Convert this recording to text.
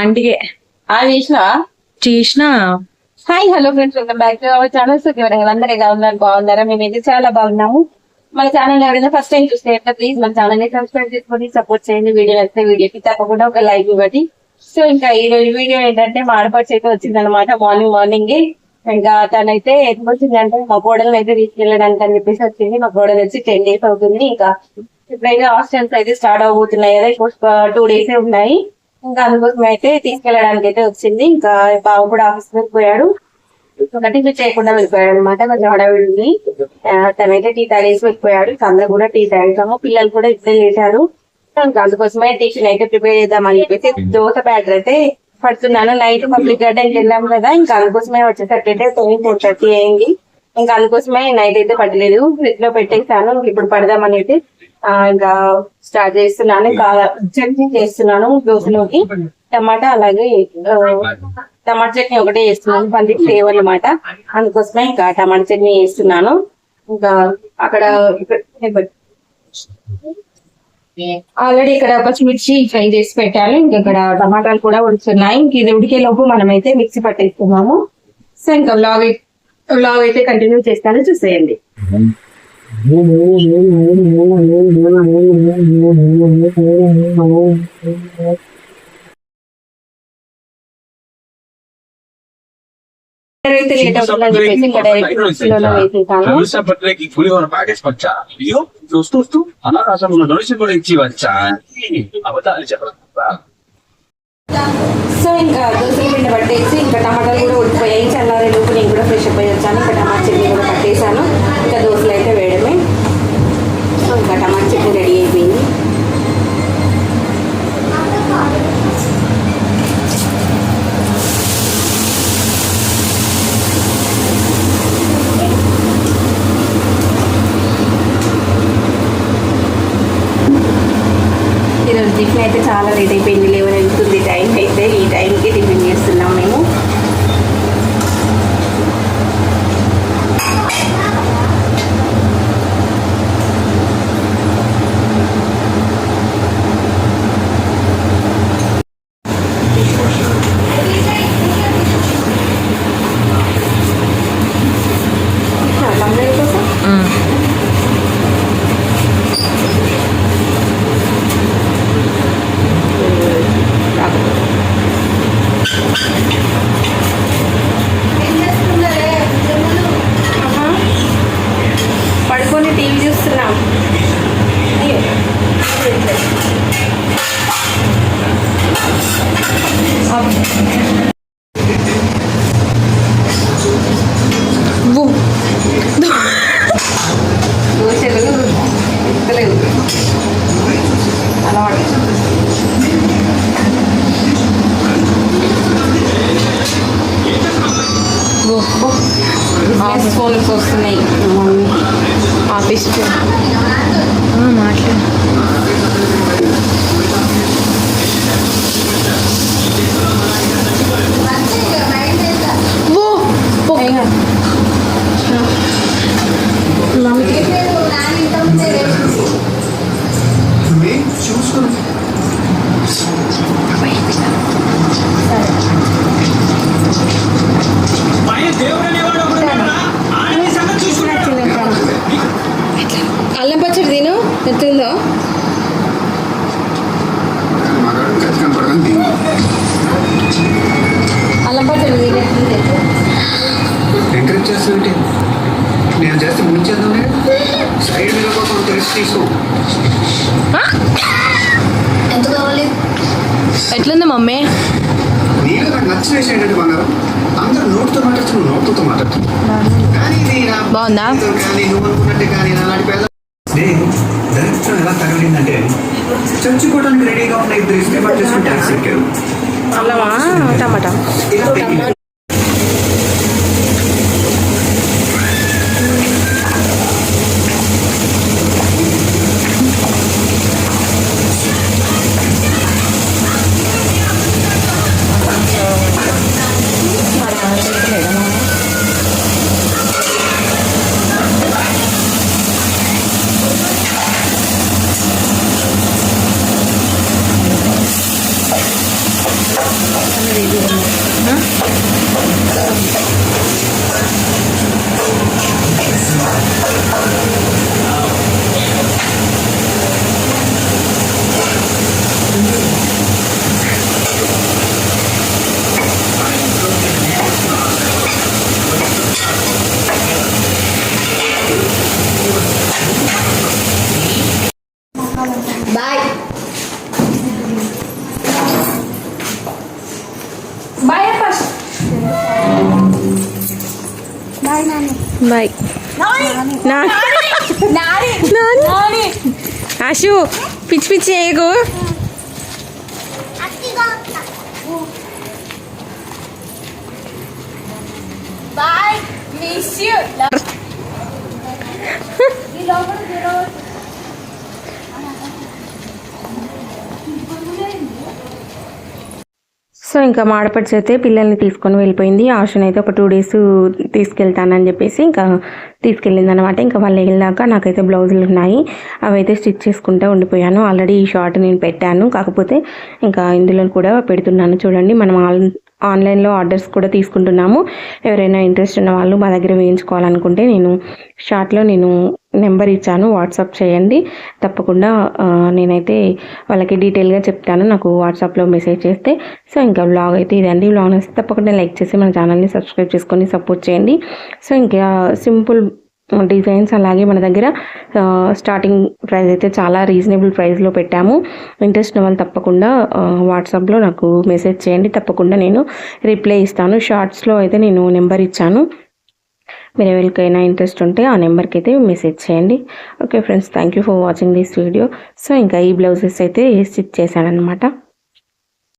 ఆంటీకే. చేసిన? Hi hello friends welcome back to our channel so అందరూ ఎలా ఉన్నారు? బాగున్నారా? మేమైతే చాలా బాగున్నాము. మన ఛానల్ ఎవరైనా ఫస్ట్ టైం చూస్తే ప్లీజ్ మన ఛానల్ని సబ్స్క్రైబ్ చేసుకొని సపోర్ట్ చేయండి. వీడియో వస్తే వీడియోకి తప్పకుండా ఒక లైక్ ఇవ్వండి. సో ఇంకా ఈ రోజు వీడియో ఏంటంటే మా ఆడపడిచి అయితే మార్నింగ్ మార్నింగ్ ఇంకా తనైతే ఎందుకు వచ్చిందంటే మా కోడలను అయితే తీసుకెళ్ళడానికి అని చెప్పేసి వచ్చింది. మా కోడలు వచ్చి టెన్ డేస్ అవుతుంది. ఇంకా ఇప్పుడైతే హాస్టల్స్ అయితే స్టార్ట్ అవబోతున్నాయి కదా ఇంకొక టూ డేస్ ఉన్నాయి. ఇంకా అందుకోసం అయితే తీసుకెళ్ళడానికి అయితే వచ్చింది. ఇంకా బావ కూడా ఆఫీస్కి పోయాడు టిఫిన్ చేయకుండా వెళ్ళిపోయాడు అనమాట కొంచెం హడావిడి తనైతే టీ తాగేసి వెళ్ళిపోయాడు. అందరూ కూడా టీ తాగాము పిల్లలు కూడా ఇద్దరు చేశారు ఇంకా అందుకోసమే టిఫిన్ అయితే ప్రిపేర్ చేద్దామని చెప్పేసి దోశ బ్యాటర్ అయితే పడుతున్నాను. నైట్ పబ్లిక్ గార్డెన్ వెళ్ళాం కదా ఇంకా అందుకోసమే వచ్చేసరికి టైం ఫోర్ థర్టీ అయింది. ఇంకా అందుకోసమే నైట్ అయితే పడలేదు ఫ్రిడ్జ్లో పెట్టేసాను ఇప్పుడు పడదామని అయితే ఇంకా స్టార్ట్ చేస్తున్నాను ఇంకా చట్నీ చేస్తున్నాను దోశలోకి. టమాటా అలాగే టమాటా చట్నీ ఒకటే చేస్తున్నాను పంది ఫ్లేవర్ అనమాట అందుకోసమే ఇంకా టమాటా చట్నీ చేస్తున్నాను. ఇంకా అక్కడ ఆల్రెడీ ఇక్కడ పచ్చిమిర్చి ఫ్రై చేసి పెట్టాను ఇంకా ఇక్కడ టమాటాలు కూడా ఉడుతున్నాయి ఇంక ఇది ఉడికే లోపు మనమైతే మిక్సీ పట్టేస్తున్నాము. సో ఇంకా బ్లాగ్ బ్లాగ్ అయితే కంటిన్యూ చేస్తాను చూసేయండి. Mm-hmm. అయితే లేట్ అవుతుందని చెప్పేసి ఇంకా డైరెక్ట్ మిక్సీలోనే వేసేసాను నడుసా పట్లకి పులిహోర పాకేసుకొచ్చా అయ్యో చూస్తూ చూస్తూ. ఆకాశంలో నడిచి కూడా ఇచ్చి వచ్చా? అబద్ధాలు చెప్పరా? సో ఇంకా దోశల పిండి పట్టేసి ఇంకా టమాటాలు కూడా ఉడికిపోయాయి. చల్లారే లోపు నేను కూడా ఫ్రెష్ అప్ అయ్యి వచ్చాను. ఇంకా టమాటా చట్నీ కూడా పట్టేసాను ఇంకా దోశలు అయితే వేయడమే సో ఇంకా టమాటా చట్నీ రెడీ అయిపోయింది ఈరోజు టిఫిన్ అయితే చాలా లేట్ అయిపోయింది లేవని వెళ్తుంది టైం. ఆఫీస్ మాట్లాడు నేను చేస్తే ముంచేద్దాం సైడ్ మీద కోసం తెలిసి తీసుకో. ఎంత కావాలి? ఎట్లుంది మమ్మీ? నీళ్ళు నాకు నచ్చిన విషయం ఏంటంటే బంగారం అందరూ నోటితో మాట్లాడుతూ నువ్వు నోటితో మాట్లాడుతూ కానీ ఇది నా బాగుందా? కానీ నువ్వు అనుకున్నట్టే కానీ నా నాటి పేద నేను దరిద్రం ఎలా తగలిందంటే చచ్చిపోవడానికి రెడీగా ఉన్న ఇద్దరు ఇష్టపడి చేసుకుని ట్యాక్సీ ఎక్కారు టమాటా. Ha? బాయ్ ఆశు పిచ్చి పిచ్చి చేయకు. బాయ్ మిస్ యూ సో ఇంకా మా అయితే పిల్లల్ని తీసుకొని వెళ్ళిపోయింది. ఆశని అయితే ఒక టూ డేస్ తీసుకెళ్తానని చెప్పేసి ఇంకా తీసుకెళ్ళింది అనమాట ఇంకా వాళ్ళు వెళ్ళాక నాకైతే బ్లౌజులు ఉన్నాయి. అవి అయితే స్టిచ్ చేసుకుంటూ ఉండిపోయాను. ఆల్రెడీ ఈ షార్ట్ నేను పెట్టాను. కాకపోతే ఇంకా ఇందులో కూడా పెడుతున్నాను. చూడండి మనం ఆల్ ఆన్లైన్లో ఆర్డర్స్ కూడా తీసుకుంటున్నాము. ఎవరైనా ఇంట్రెస్ట్ ఉన్న వాళ్ళు మా దగ్గర వేయించుకోవాలనుకుంటే నేను షార్ట్లో నేను నెంబర్ ఇచ్చాను వాట్సాప్ చేయండి. తప్పకుండా నేనైతే వాళ్ళకి డీటెయిల్గా చెప్తాను నాకు వాట్సాప్లో మెసేజ్ చేస్తే. సో ఇంకా బ్లాగ్ అయితే ఇదండి. బ్లాగ్ నచ్చితే తప్పకుండా లైక్ చేసి మన ఛానల్ని సబ్స్క్రైబ్ చేసుకొని సపోర్ట్ చేయండి. సో ఇంకా సింపుల్ డిజైన్స్ అలాగే మన దగ్గర స్టార్టింగ్ ప్రైస్ అయితే చాలా రీజనబుల్ ప్రైస్లో పెట్టాము. ఇంట్రెస్ట్ ఉన్న వాళ్ళు తప్పకుండా వాట్సాప్లో నాకు మెసేజ్ చేయండి. తప్పకుండా నేను రిప్లై ఇస్తాను. షార్ట్స్లో అయితే నేను నెంబర్ ఇచ్చాను. మీరు ఎవరికైనా ఇంట్రెస్ట్ ఉంటే ఆ నెంబర్కి అయితే మెసేజ్ చేయండి. Okay friends thank you for watching this video. So ఇంకా ఈ బ్లౌజెస్ అయితే స్టిచ్ చేశాను అనమాట